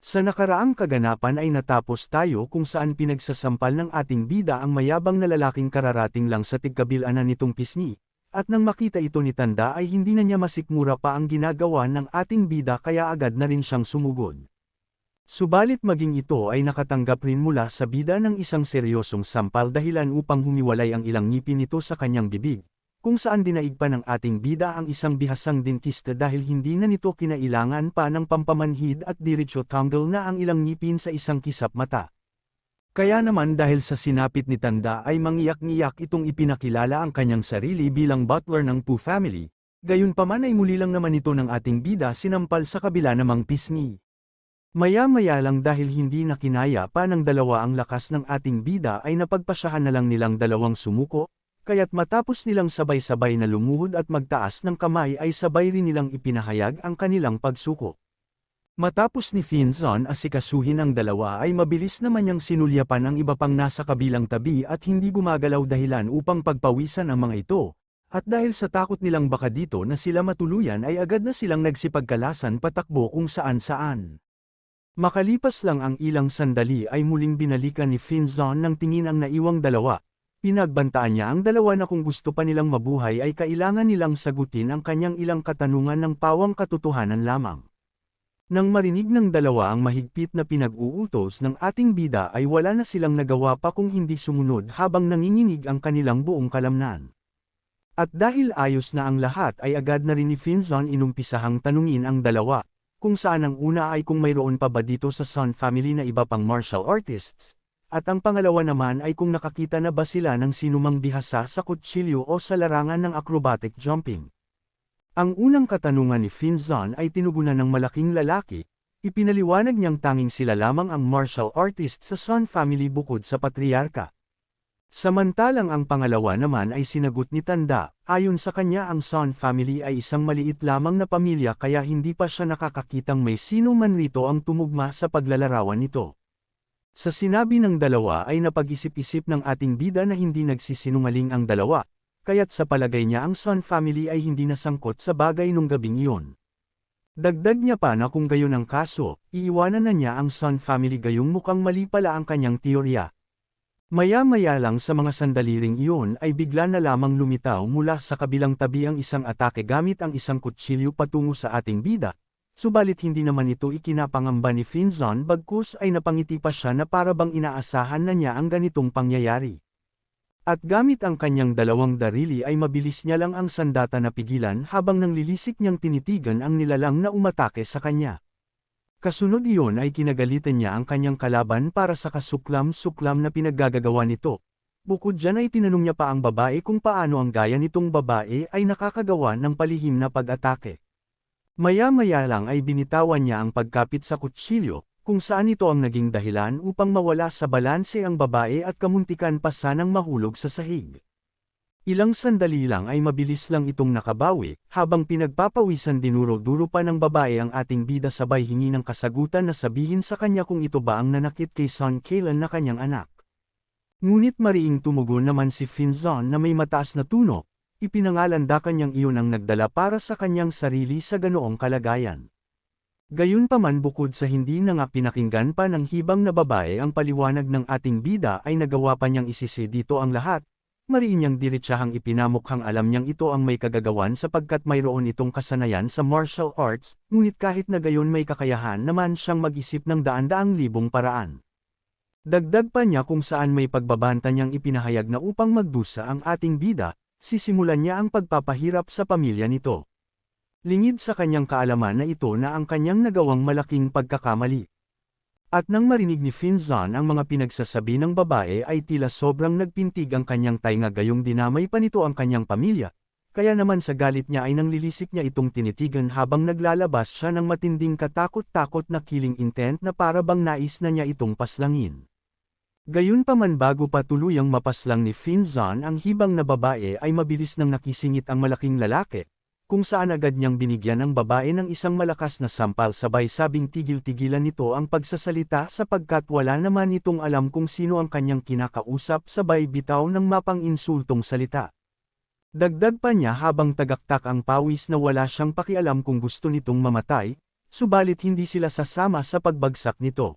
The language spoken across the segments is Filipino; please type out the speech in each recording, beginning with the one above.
Sa nakaraang kaganapan ay natapos tayo kung saan pinagsasampal ng ating bida ang mayabang na lalaking kararating lang sa tigkabilanan nitong pisngi, at nang makita ito ni Tanda ay hindi na niya masikmura pa ang ginagawa ng ating bida kaya agad na rin siyang sumugod. Subalit maging ito ay nakatanggap rin mula sa bida ng isang seryosong sampal dahilan upang humiwalay ang ilang ngipin nito sa kanyang bibig, kung saan dinaig pa ng ating bida ang isang bihasang dentista dahil hindi na nito kinailangan pa ng pampamanhid at diretso tangle na ang ilang ngipin sa isang kisap mata. Kaya naman dahil sa sinapit ni Tanda ay mangiyak-ngiyak itong ipinakilala ang kanyang sarili bilang butler ng Pooh family, gayunpaman ay muli lang naman ito ng ating bida sinampal sa kabila namang pisngi. Maya-maya lang dahil hindi na kinaya pa ng dalawa ang lakas ng ating bida ay napagpasyahan na lang nilang dalawang sumuko, kaya't matapos nilang sabay-sabay na lumuhod at magtaas ng kamay ay sabay rin nilang ipinahayag ang kanilang pagsuko. Matapos ni Finzon asikasuhin ang dalawa ay mabilis naman niyang sinulyapan ang iba pang nasa kabilang tabi at hindi gumagalaw dahilan upang pagpawisan ang mga ito, at dahil sa takot nilang baka dito na sila matuluyan ay agad na silang nagsipagkalasan patakbo kung saan-saan. Makalipas lang ang ilang sandali ay muling binalikan ni Finzon ng tingin ang naiwang dalawa, Pinagbantaan niya ang dalawa na kung gusto pa nilang mabuhay ay kailangan nilang sagutin ang kanyang ilang katanungan ng pawang katotohanan lamang. Nang marinig ng dalawa ang mahigpit na pinag-uutos ng ating bida ay wala na silang nagawa pa kung hindi sumunod habang nanginginig ang kanilang buong kalamnan. At dahil ayos na ang lahat ay agad na rin ni Finzon inumpisahang tanungin ang dalawa, kung saan ang una ay kung mayroon pa ba dito sa Sun family na iba pang martial artists, at ang pangalawa naman ay kung nakakita na ba sila ng sinumang bihasa sa kutsilyo o sa larangan ng acrobatic jumping. Ang unang katanungan ni Finzon ay tinugunan ng malaking lalaki, ipinaliwanag niyang tanging sila lamang ang martial artist sa Sun family bukod sa patriarka. Samantalang ang pangalawa naman ay sinagot ni Tanda, ayon sa kanya ang Sun family ay isang maliit lamang na pamilya kaya hindi pa siya nakakakitang may sino man rito ang tumugma sa paglalarawan nito. Sa sinabi ng dalawa ay napag-isip-isip ng ating bida na hindi nagsisinungaling ang dalawa, kaya't sa palagay niya ang Sun family ay hindi nasangkot sa bagay nung gabing iyon. Dagdag niya pa na kung gayon ang kaso, iiwanan na niya ang Sun family gayong mukhang mali pala ang kanyang teorya. Maya-maya lang sa mga sandali ring iyon ay bigla na lamang lumitaw mula sa kabilang tabi ang isang atake gamit ang isang kutsilyo patungo sa ating bida, Subalit hindi naman ito ikinapangamba ni Finzon bagkus ay napangiti pa siya na para bang inaasahan na niya ang ganitong pangyayari. At gamit ang kanyang dalawang darili ay mabilis niya lang ang sandata na pigilan habang nang lilisik niyang tinitigan ang nilalang na umatake sa kanya. Kasunod iyon ay kinagalitan niya ang kanyang kalaban para sa kasuklam-suklam na pinaggagawa nito. Bukod dyan ay tinanong niya pa ang babae kung paano ang gaya nitong babae ay nakakagawa ng palihim na pag-atake. Maya-maya lang ay binitawan niya ang pagkapit sa kutsilyo, kung saan ito ang naging dahilan upang mawala sa balanse ang babae at kamuntikan pa sanang mahulog sa sahig. Ilang sandali lang ay mabilis lang itong nakabawi, habang pinagpapawisan dinuro-duro pa ng babae ang ating bida sabay hingi ng kasagutan na sabihin sa kanya kung ito ba ang nanakit kay Son Kailan na kanyang anak. Ngunit mariing tumugon naman si Finzon na may mataas na tuno, ipinangalanda kanyang iyon ang nagdala para sa kanyang sarili sa ganoong kalagayan. Gayunpaman bukod sa hindi na nga pinakinggan pa ng hibang na babae ang paliwanag ng ating bida ay nagawa pa niyang isisi dito ang lahat, mariin niyang diretsahang ipinamukhang alam niyang ito ang may kagagawan sapagkat mayroon itong kasanayan sa martial arts, ngunit kahit na gayon may kakayahan naman siyang mag-isip ng daan-daang libong paraan. Dagdag pa niya kung saan may pagbabanta niyang ipinahayag na upang magdusa ang ating bida, sisimulan niya ang pagpapahirap sa pamilya nito. Lingid sa kanyang kaalaman na ito na ang kanyang nagawang malaking pagkakamali. At nang marinig ni Finzon ang mga pinagsasabi ng babae ay tila sobrang nagpintig ang kanyang tainga gayong dinamay pa nito ang kanyang pamilya, kaya naman sa galit niya ay nanglilisik niya itong tinitigan habang naglalabas siya ng matinding katakot-takot na killing intent na para bang nais na niya itong paslangin. Gayunpaman bago pa tuluyang mapaslang ni Finzon ang hibang na babae ay mabilis nang nakisingit ang malaking lalaki, kung saan agad niyang binigyan ang babae ng isang malakas na sampal sabay sabing tigil-tigilan nito ang pagsasalita sapagkat wala naman itong alam kung sino ang kanyang kinakausap sabay bitaw ng mapang insultong salita. Dagdag pa niya habang tagaktak ang pawis na wala siyang pakialam kung gusto nitong mamatay, subalit hindi sila sasama sa pagbagsak nito.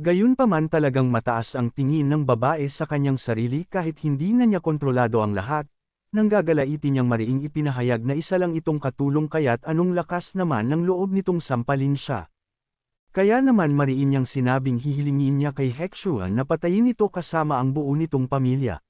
Gayunpaman talagang mataas ang tingin ng babae sa kanyang sarili kahit hindi na niya kontrolado ang lahat, nang gagalaitin niyang mariing ipinahayag na isa lang itong katulong kaya't anong lakas naman ng loob nitong sampalin siya. Kaya naman mariin niyang sinabing hihilingin niya kay Hexuan na patayin ito kasama ang buo nitong pamilya.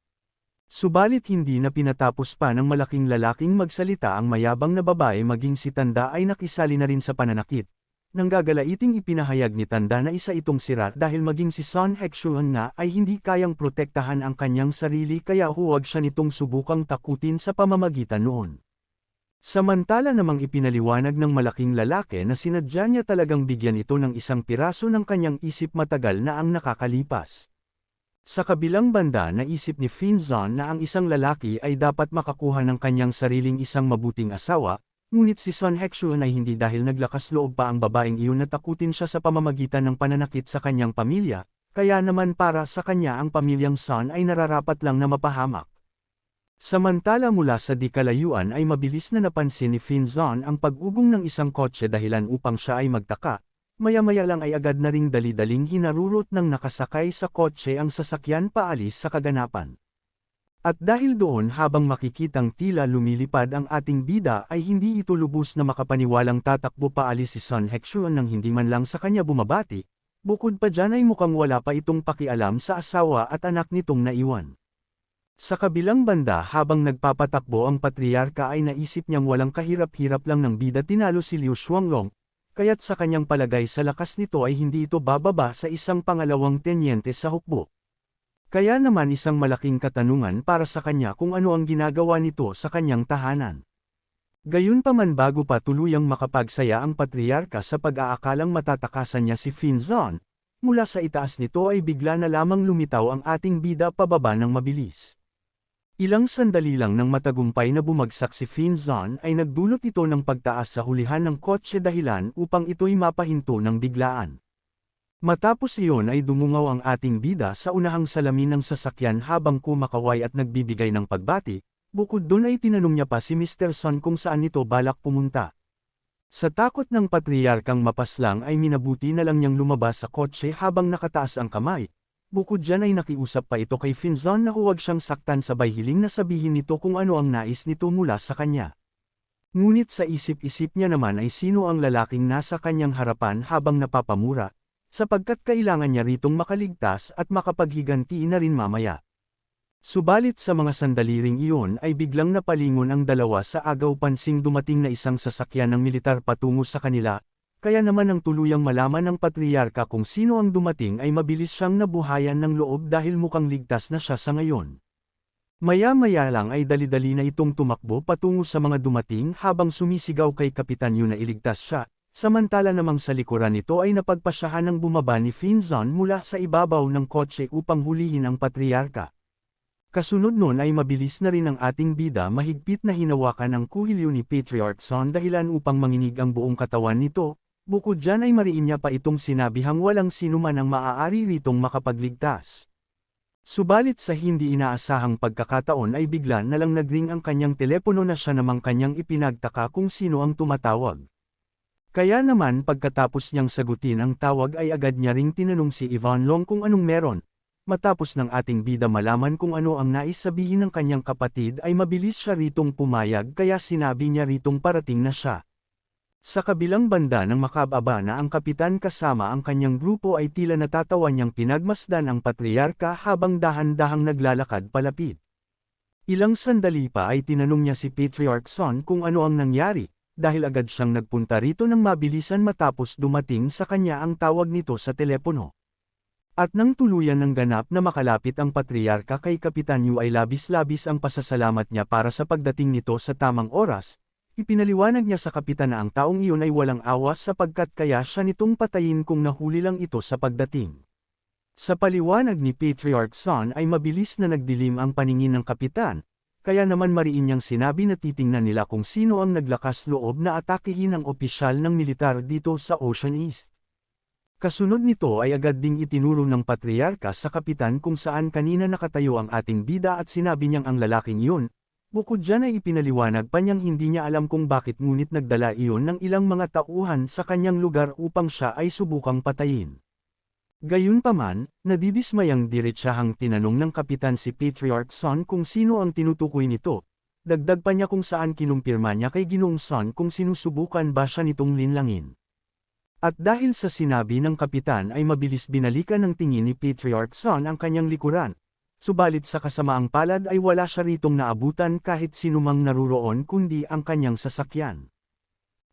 Subalit hindi na pinatapos pa ng malaking lalaking magsalita ang mayabang na babae maging si Tanda ay nakisali na rin sa pananakit. Nang gagalaiting ipinahayag ni Tanda na isa itong sira dahil maging si Son Hexuan nga ay hindi kayang protektahan ang kanyang sarili kaya huwag siya nitong subukang takutin sa pamamagitan noon. Samantala namang ipinaliwanag ng malaking lalaki na sinadya niya talagang bigyan ito ng isang piraso ng kanyang isip matagal na ang nakakalipas. Sa kabilang banda naisip ni Finzon na ang isang lalaki ay dapat makakuha ng kanyang sariling isang mabuting asawa, ngunit si Son Hexuan ay hindi dahil naglakas loob pa ang babaeng iyon na takutin siya sa pamamagitan ng pananakit sa kanyang pamilya, kaya naman para sa kanya ang pamilyang Son ay nararapat lang na mapahamak. Samantala mula sa di kalayuan ay mabilis na napansin ni Finzon ang pag-ugong ng isang kotse dahilan upang siya ay magtaka, maya-maya lang ay agad na ring dali-daling hinarurot ng nakasakay sa kotse ang sasakyan paalis sa kaganapan. At dahil doon habang makikitang tila lumilipad ang ating bida ay hindi ito lubos na makapaniwalang tatakbo paalis si Son Hexuan nang hindi man lang sa kanya bumabati, bukod pa dyan ay mukhang wala pa itong pakialam sa asawa at anak nitong naiwan. Sa kabilang banda habang nagpapatakbo ang patriarka ay naisip niyang walang kahirap-hirap lang ng bida tinalo si Liu Shuanglong, kaya't sa kanyang palagay sa lakas nito ay hindi ito bababa sa isang pangalawang tenyente sa hukbo. Kaya naman isang malaking katanungan para sa kanya kung ano ang ginagawa nito sa kanyang tahanan. Gayunpaman bago pa tuluyang makapagsaya ang patriarka sa pag-aakalang matatakasan niya si Finzon, mula sa itaas nito ay bigla na lamang lumitaw ang ating bida pababa ng mabilis. Ilang sandali lang nang matagumpay na bumagsak si Finzon ay nagdulot ito ng pagtaas sa hulihan ng kotse dahilan upang ito'y mapahinto ng biglaan. Matapos iyon ay dumungaw ang ating bida sa unahang salamin ng sasakyan habang kumakaway at nagbibigay ng pagbati, bukod doon ay tinanong niya pa si Mr. Son kung saan ito balak pumunta. Sa takot ng patriarkang mapaslang ay minabuti na lang niyang lumabas sa kotse habang nakataas ang kamay, Bukod dyan ay nakiusap pa ito kay Finzon na huwag siyang saktan sabay hiling na sabihin nito kung ano ang nais nito mula sa kanya. Ngunit sa isip-isip niya naman ay sino ang lalaking nasa kanyang harapan habang napapamura, sapagkat kailangan niya ritong makaligtas at makapaghiganti na rin mamaya. Subalit sa mga sandali ring iyon ay biglang napalingon ang dalawa sa agaw pansing dumating na isang sasakyan ng militar patungo sa kanila, kaya naman ang tuluyang malaman ng patriarka kung sino ang dumating ay mabilis siyang nabuhayan ng loob dahil mukhang ligtas na siya sa ngayon. Maya-maya lang ay dali-dali na itong tumakbo patungo sa mga dumating habang sumisigaw kay Kapitan Yu na iligtas siya, samantala namang sa likuran nito ay napagpasyahan ng bumaba ni Finzon mula sa ibabaw ng kotse upang hulihin ang patriarka. Kasunod nun ay mabilis na rin ang ating bida mahigpit na hinawakan ang kuhilyo ni Patriarch Son dahilan upang manginig ang buong katawan nito, Bukod dyan ay mariin niya pa itong sinabihang walang sinuman ang maaari ritong makapagligtas. Subalit sa hindi inaasahang pagkakataon ay bigla na lang nagring ang kanyang telepono na siya namang kanyang ipinagtaka kung sino ang tumatawag. Kaya naman pagkatapos niyang sagutin ang tawag ay agad niya ring tinanong si Ivan Long kung anong meron. Matapos ng ating bida malaman kung ano ang nais sabihin ng kanyang kapatid ay mabilis siya ritong pumayag kaya sinabi niya ritong parating na siya. Sa kabilang banda ng makababa na ang kapitan kasama ang kanyang grupo ay tila natatawa niyang pinagmasdan ang patriarka habang dahan-dahang naglalakad palapit. Ilang sandali pa ay tinanong niya si Patriarch Son kung ano ang nangyari, dahil agad siyang nagpunta rito ng mabilisan matapos dumating sa kanya ang tawag nito sa telepono. At nang tuluyan ng ganap na makalapit ang patriarka kay Kapitan Yu ay labis-labis ang pasasalamat niya para sa pagdating nito sa tamang oras, Ipinaliwanag niya sa kapitan na ang taong iyon ay walang awa sapagkat kaya siya nitong patayin kung nahuli lang ito sa pagdating. Sa paliwanag ni Patriarch Son ay mabilis na nagdilim ang paningin ng kapitan, kaya naman mariin niyang sinabi na titingnan nila kung sino ang naglakas loob na atakihin ang opisyal ng militar dito sa Ocean East. Kasunod nito ay agad ding itinuro ng patriarka sa kapitan kung saan kanina nakatayo ang ating bida at sinabi niyang ang lalaking yun, Bukod dyan ay ipinaliwanag pa niyang hindi niya alam kung bakit ngunit nagdala iyon ng ilang mga tauhan sa kanyang lugar upang siya ay subukang patayin. Gayunpaman, nadidismayang diretsahang tinanong ng kapitan si Patriarch Son kung sino ang tinutukoy nito. Dagdag pa niya kung saan kinumpirma niya kay Ginoong Son kung sinusubukan ba siya nitong linlangin. At dahil sa sinabi ng kapitan ay mabilis binalikan ng tingin ni Patriarch Son ang kanyang likuran, subalit sa kasamaang palad ay wala siya ritong naabutan kahit sinumang naruroon kundi ang kanyang sasakyan.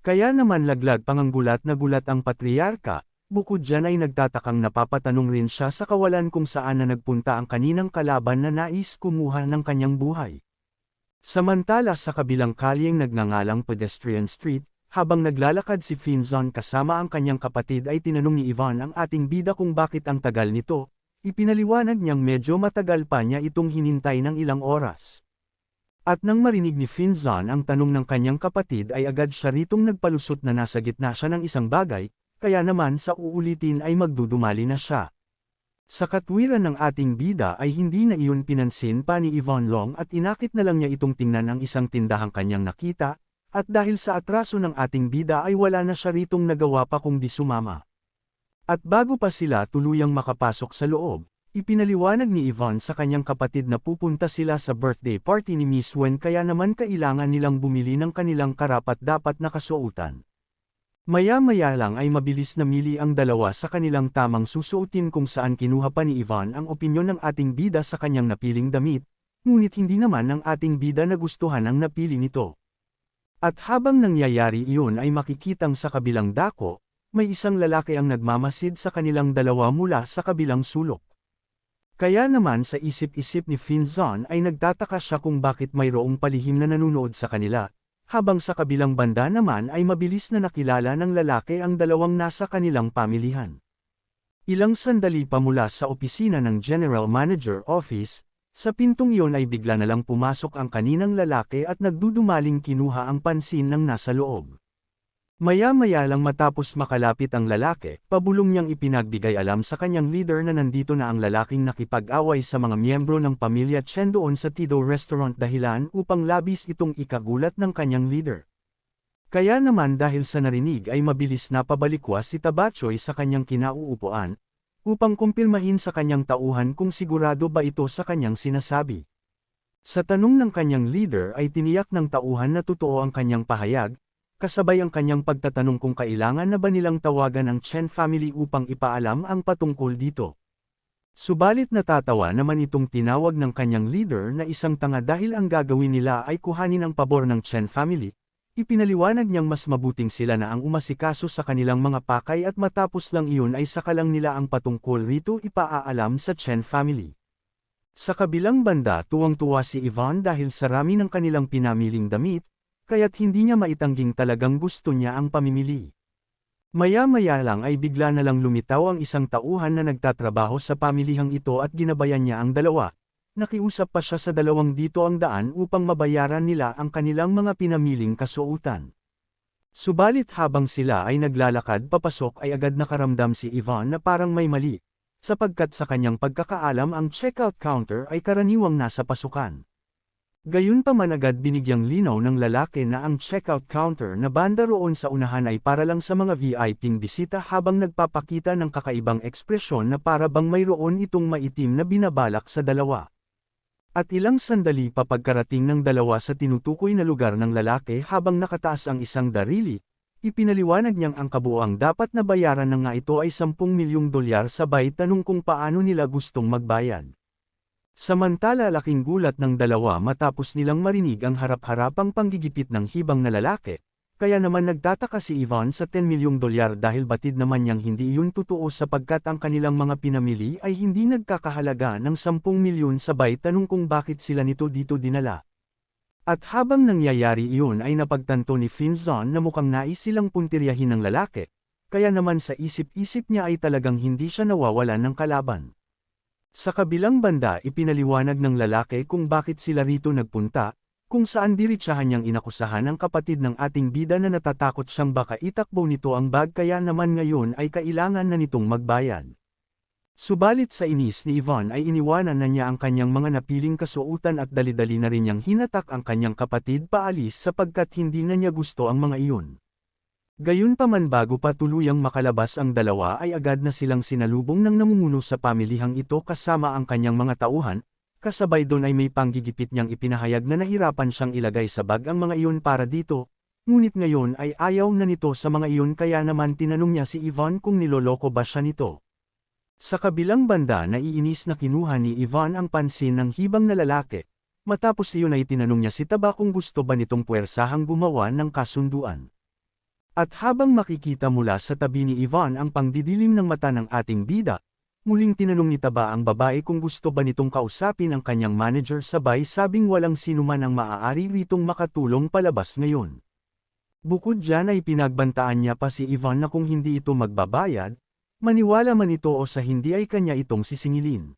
Kaya naman laglag panganggulat na gulat ang patriarka, bukod dyan ay nagtatakang napapatanong rin siya sa kawalan kung saan na nagpunta ang kaninang kalaban na nais kumuha ng kanyang buhay. Samantala sa kabilang kalyeng nagngangalang Pedestrian Street, habang naglalakad si Finzon kasama ang kanyang kapatid ay tinanong ni Ivan ang ating bida kung bakit ang tagal nito, Ipinaliwanag niyang medyo matagal pa niya itong hinintay ng ilang oras. At nang marinig ni Finzon ang tanong ng kanyang kapatid ay agad siya ritong nagpalusot na nasa gitna siya ng isang bagay, kaya naman sa uulitin ay magdudumali na siya. Sa katwiran ng ating bida ay hindi na iyon pinansin pa ni Yvonne Long at inakit na lang niya itong tingnan ang isang tindahang kanyang nakita, at dahil sa atraso ng ating bida ay wala na siya ritong nagawa pa kung di sumama. At bago pa sila tuluyang makapasok sa loob, ipinaliwanag ni Yvonne sa kanyang kapatid na pupunta sila sa birthday party ni Miss Wen kaya naman kailangan nilang bumili ng kanilang karapat-dapat na kasuotan. Maya-maya lang ay mabilis na mili ang dalawa sa kanilang tamang susuotin kung saan kinuha pa ni Yvonne ang opinyon ng ating bida sa kanyang napiling damit, ngunit hindi naman ng ating bida na gustuhan ang napili nito. At habang nangyayari iyon ay makikitang sa kabilang dako, may isang lalaki ang nagmamasid sa kanilang dalawa mula sa kabilang sulok. Kaya naman sa isip-isip ni Finzon ay nagtataka siya kung bakit mayroong palihim na nanunood sa kanila, habang sa kabilang banda naman ay mabilis na nakilala ng lalaki ang dalawang nasa kanilang pamilihan. Ilang sandali pa mula sa opisina ng General Manager Office, sa pintong iyon ay bigla na lang pumasok ang kaninang lalaki at nagdudumaling kinuha ang pansin ng nasa loob. Maya-maya lang matapos makalapit ang lalaki, pabulong niyang ipinagbigay alam sa kanyang leader na nandito na ang lalaking nakipag-away sa mga miyembro ng pamilya Chen doon sa Tido Restaurant dahilan upang labis itong ikagulat ng kanyang leader. Kaya naman dahil sa narinig ay mabilis na pabalikwa si Tabachoy sa kanyang kinauupuan, upang kumpirmahin sa kanyang tauhan kung sigurado ba ito sa kanyang sinasabi. Sa tanong ng kanyang leader ay tiniyak ng tauhan na totoo ang kanyang pahayag, kasabay ang kanyang pagtatanong kung kailangan na ba nilang tawagan ang Chen family upang ipaalam ang patungkol dito. Subalit natatawa naman itong tinawag ng kanyang leader na isang tanga dahil ang gagawin nila ay kuhanin ang pabor ng Chen family, ipinaliwanag niyang mas mabuting sila na ang umasikaso sa kanilang mga pakay at matapos lang iyon ay sakalang nila ang patungkol rito ipaaalam sa Chen family. Sa kabilang banda tuwang-tuwa si Ivan dahil sa rami ng kanilang pinamiling damit, kaya't hindi niya maitangging talagang gusto niya ang pamimili. Maya-maya lang ay bigla na lang lumitaw ang isang tauhan na nagtatrabaho sa pamilihang ito at ginabayan niya ang dalawa. Nakiusap pa siya sa dalawang dito ang daan upang mabayaran nila ang kanilang mga pinamiling kasuotan. Subalit habang sila ay naglalakad papasok ay agad nakaramdam si Ivan na parang may mali, sapagkat sa kanyang pagkakaalam ang checkout counter ay karaniwang nasa pasukan. Gayunpaman agad binigyang linaw ng lalaki na ang checkout counter na banda roon sa unahan ay para lang sa mga VIP bisita habang nagpapakita ng kakaibang ekspresyon na para bang mayroon itong maitim na binabalak sa dalawa. At ilang sandali pa pagkarating ng dalawa sa tinutukoy na lugar ng lalaki habang nakataas ang isang darili, ipinaliwanag niyang ang kabuoang dapat na bayaran na nga ito ay 10 milyong dolyar sabay tanong kung paano nila gustong magbayad. Samantala laking gulat ng dalawa matapos nilang marinig ang harap-harapang panggigipit ng hibang na lalaki, kaya naman nagtataka si Ivan sa 10 milyong dolyar dahil batid naman niyang hindi iyon totoo sapagkat ang kanilang mga pinamili ay hindi nagkakahalaga ng 10 milyon sabay tanong kung bakit sila nito dito dinala. At habang nangyayari iyon ay napagtanto ni Finzon na mukhang nais silang puntiryahin ng lalaki, kaya naman sa isip-isip niya ay talagang hindi siya nawawalan ng kalaban. Sa kabilang banda ipinaliwanag ng lalaki kung bakit sila rito nagpunta, kung saan diritsahan niyang inakusahan ang kapatid ng ating bida na natatakot siyang baka itakbo nito ang bag kaya naman ngayon ay kailangan na nitong magbayad. Subalit sa inis ni Ivan ay iniwanan na niya ang kanyang mga napiling kasuotan at dali-dali na rin niyang hinatak ang kanyang kapatid paalis sapagkat hindi na niya gusto ang mga iyon. Gayunpaman bago pa tuluyang makalabas ang dalawa ay agad na silang sinalubong ng namumuno sa pamilihang ito kasama ang kanyang mga tauhan, kasabay doon ay may panggigipit niyang ipinahayag na nahirapan siyang ilagay sa bag ang mga iyon para dito, ngunit ngayon ay ayaw na nito sa mga iyon kaya naman tinanong niya si Ivan kung niloloko ba siya nito. Sa kabilang banda naiinis na kinuha ni Ivan ang pansin ng hibang na lalaki, matapos iyon ay tinanong niya si Taba kung gusto ba nitong puwersahang gumawa ng kasunduan. At habang makikita mula sa tabi ni Ivan ang pangdidilim ng mata ng ating bida, muling tinanong ni Taba ang babae kung gusto ba nitong kausapin ang kanyang manager sabay sabing walang sinuman ang maaari ritong makatulong palabas ngayon. Bukod dyan ay pinagbantaan niya pa si Ivan na kung hindi ito magbabayad, Maniwala man ito o sa hindi ay kanya itong sisingilin.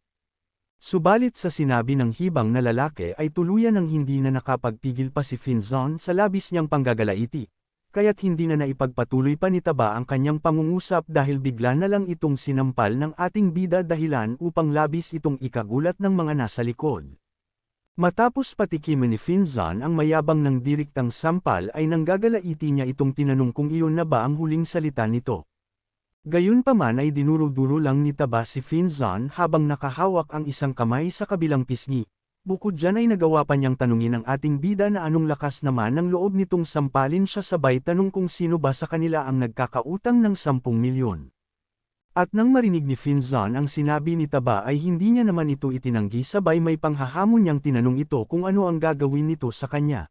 Subalit sa sinabi ng hibang na lalaki ay tuluyan ng hindi na nakapagpigil pa si Finzon sa labis niyang panggagalaiti, kaya't hindi na naipagpatuloy pa ni Taba ang kanyang pangungusap dahil bigla na lang itong sinampal ng ating bida dahilan upang labis itong ikagulat ng mga nasa likod. Matapos patikimin ni Finzon ang mayabang ng diriktang sampal ay nanggagalaiti niya itong tinanong kung iyon na ba ang huling salita nito. Gayunpaman ay dinuro-duro lang ni Taba si Finzon habang nakahawak ang isang kamay sa kabilang pisngi. Bukod dyan ay nagawa pa niyang tanungin ang ating bida na anong lakas naman ng loob nitong sampalin siya sabay tanong kung sino ba sa kanila ang nagkakautang ng 10 milyon. At nang marinig ni Finzon ang sinabi ni Taba ay hindi niya naman ito itinanggi sabay may panghahamon niyang tinanong ito kung ano ang gagawin nito sa kanya.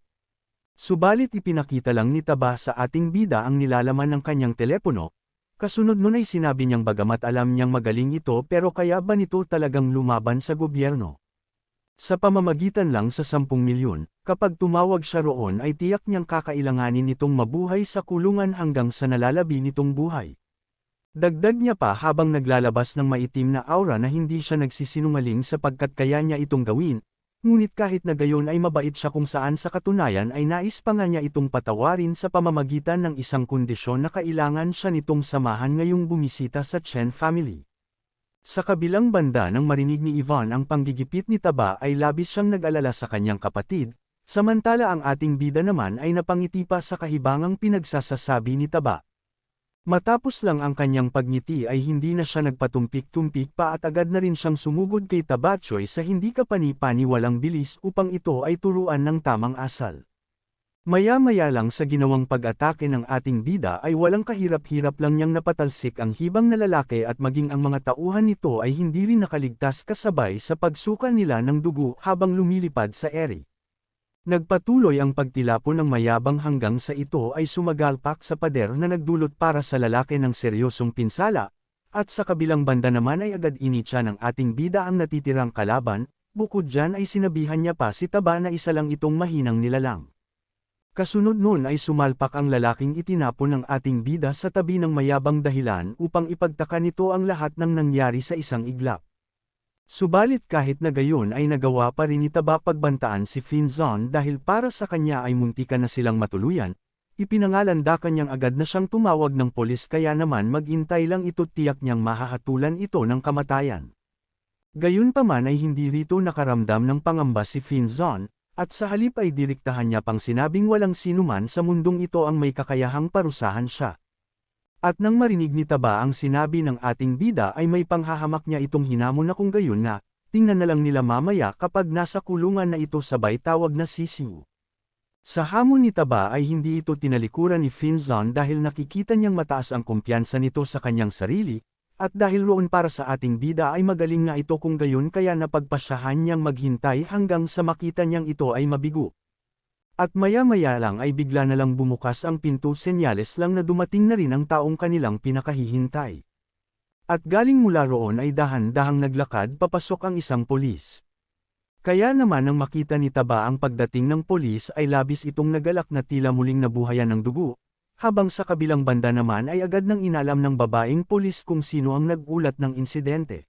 Subalit ipinakita lang ni Taba sa ating bida ang nilalaman ng kanyang telepono, Kasunod nun ay sinabi niyang bagamat alam niyang magaling ito pero kaya ba nito talagang lumaban sa gobyerno? Sa pamamagitan lang sa 10 milyon, kapag tumawag siya roon ay tiyak niyang kakailanganin nitong mabuhay sa kulungan hanggang sa nalalabi nitong buhay. Dagdag niya pa habang naglalabas ng maitim na aura na hindi siya nagsisinungaling sapagkat kaya niya itong gawin, Ngunit kahit na gayon ay mabait siya kung saan sa katunayan ay nais pa nga niya itong patawarin sa pamamagitan ng isang kondisyon na kailangan siya nitong samahan ngayong bumisita sa Chen family. Sa kabilang banda nang marinig ni Ivan ang panggigipit ni Taba ay labis siyang nag-alala sa kanyang kapatid, samantala ang ating bida naman ay napangiti pa sa kahibangang pinagsasasabi ni Taba. Matapos lang ang kanyang pagngiti ay hindi na siya nagpatumpik-tumpik pa at agad na rin siyang sumugod kay Tabachoy sa hindi kapani-pani walang bilis upang ito ay turuan ng tamang asal. Maya-maya lang sa ginawang pag-atake ng ating bida ay walang kahirap-hirap lang niyang napatalsik ang hibang na lalaki at maging ang mga tauhan nito ay hindi rin nakaligtas kasabay sa pagsuka nila ng dugo habang lumilipad sa ere. Nagpatuloy ang pagtilapon ng mayabang hanggang sa ito ay sumagalpak sa pader na nagdulot para sa lalaki ng seryosong pinsala, at sa kabilang banda naman ay agad initsa ng ating bida ang natitirang kalaban, bukod dyan ay sinabihan niya pa si Taba na isa lang itong mahinang nilalang. Kasunod nun ay sumalpak ang lalaking itinapon ng ating bida sa tabi ng mayabang dahilan upang ipagtaka nito ang lahat ng nangyari sa isang iglap. Subalit kahit na gayon ay nagawa pa rin ni pagbantaan si Finzon dahil para sa kanya ay muntikan na silang matuluyan, ipinangalandakan niyang agad na siyang tumawag ng polis kaya naman magintay lang ito tiyak niyang mahahatulan ito ng kamatayan. Gayunpaman ay hindi rito nakaramdam ng pangamba si Finzon, at sa halip ay direktahan niya pang sinabing walang sinuman sa mundong ito ang may kakayahang parusahan siya. At nang marinig ni Taba ang sinabi ng ating bida ay may panghahamak niya itong hinamon na kung gayon nga, tingnan na lang nila mamaya kapag nasa kulungan na ito sabay tawag na sisiw. Sa hamon ni Taba ay hindi ito tinalikuran ni Finzon dahil nakikita niyang mataas ang kumpiyansa nito sa kanyang sarili, at dahil roon para sa ating bida ay magaling nga ito kung gayon kaya napagpasyahan niyang maghintay hanggang sa makita niyang ito ay mabigo. At maya-maya lang ay bigla na lang bumukas ang pinto senyales lang na dumating na rin ang taong kanilang pinakahihintay. At galing mula roon ay dahan-dahang naglakad papasok ang isang polis. Kaya naman nang makita ni Taba ang pagdating ng polis ay labis itong nagalak na tila muling nabuhayan ng dugo, habang sa kabilang banda naman ay agad nang inalam ng babaeng polis kung sino ang nagulat ng insidente.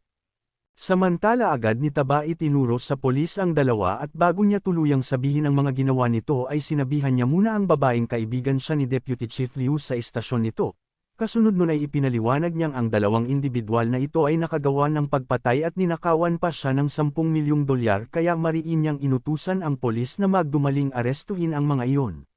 Samantala agad ni Taba itinuro sa polis ang dalawa at bago niya tuluyang sabihin ang mga ginawa nito ay sinabihan niya muna ang babaeng kaibigan siya ni Deputy Chief Liu sa istasyon nito. Kasunod nun ay ipinaliwanag niyang ang dalawang individual na ito ay nakagawa ng pagpatay at ninakawan pa siya ng 10 milyong dolyar kaya mariin niyang inutusan ang polis na magdumaling arestuhin ang mga iyon.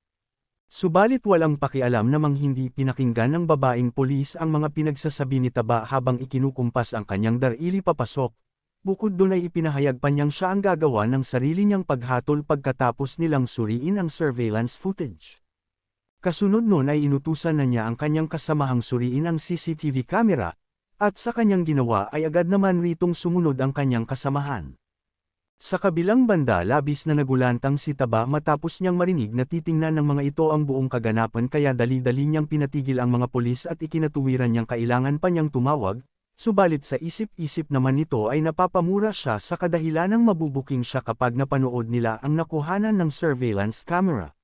Subalit walang pakialam namang hindi pinakinggan ng babaeng polis ang mga pinagsasabi ni Taba habang ikinukumpas ang kanyang darili papasok. Bukod doon ay ipinahayag pa niyang siya ang gagawa ng sarili niyang paghatol pagkatapos nilang suriin ang surveillance footage. Kasunod nun ay inutusan na niya ang kanyang kasamahang suriin ang CCTV camera, at sa kanyang ginawa ay agad naman ritong sumunod ang kanyang kasamahan. Sa kabilang banda labis na nagulantang si Taba matapos niyang marinig na titingnan ng mga ito ang buong kaganapan kaya dali-dali niyang pinatigil ang mga polis at ikinatuwiran niyang kailangan pa niyang tumawag, subalit sa isip-isip naman nito ay napapamura siya sa kadahilanang mabubuking siya kapag napanood nila ang nakuhanan ng surveillance camera.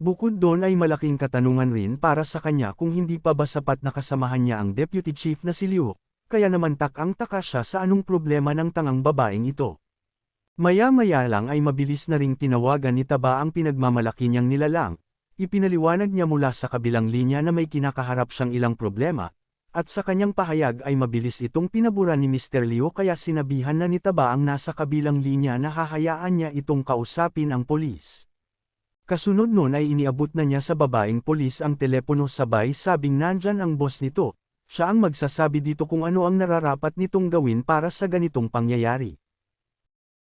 Bukod doon ay malaking katanungan rin para sa kanya kung hindi pa ba sapat na kasamahan niya ang deputy chief na si Liu, kaya naman takang taka siya sa anong problema ng tangang babaeng ito. Maya-maya lang ay mabilis na ring tinawagan ni Taba ang pinagmamalaki niyang nilalang, ipinaliwanag niya mula sa kabilang linya na may kinakaharap siyang ilang problema, at sa kanyang pahayag ay mabilis itong pinabura ni Mr. Liu kaya sinabihan na ni Taba ang nasa kabilang linya na hahayaan niya itong kausapin ang polis. Kasunod nun ay iniabot na niya sa babaeng polis ang telepono sabay sabing nandyan ang boss nito, siya ang magsasabi dito kung ano ang nararapat nitong gawin para sa ganitong pangyayari.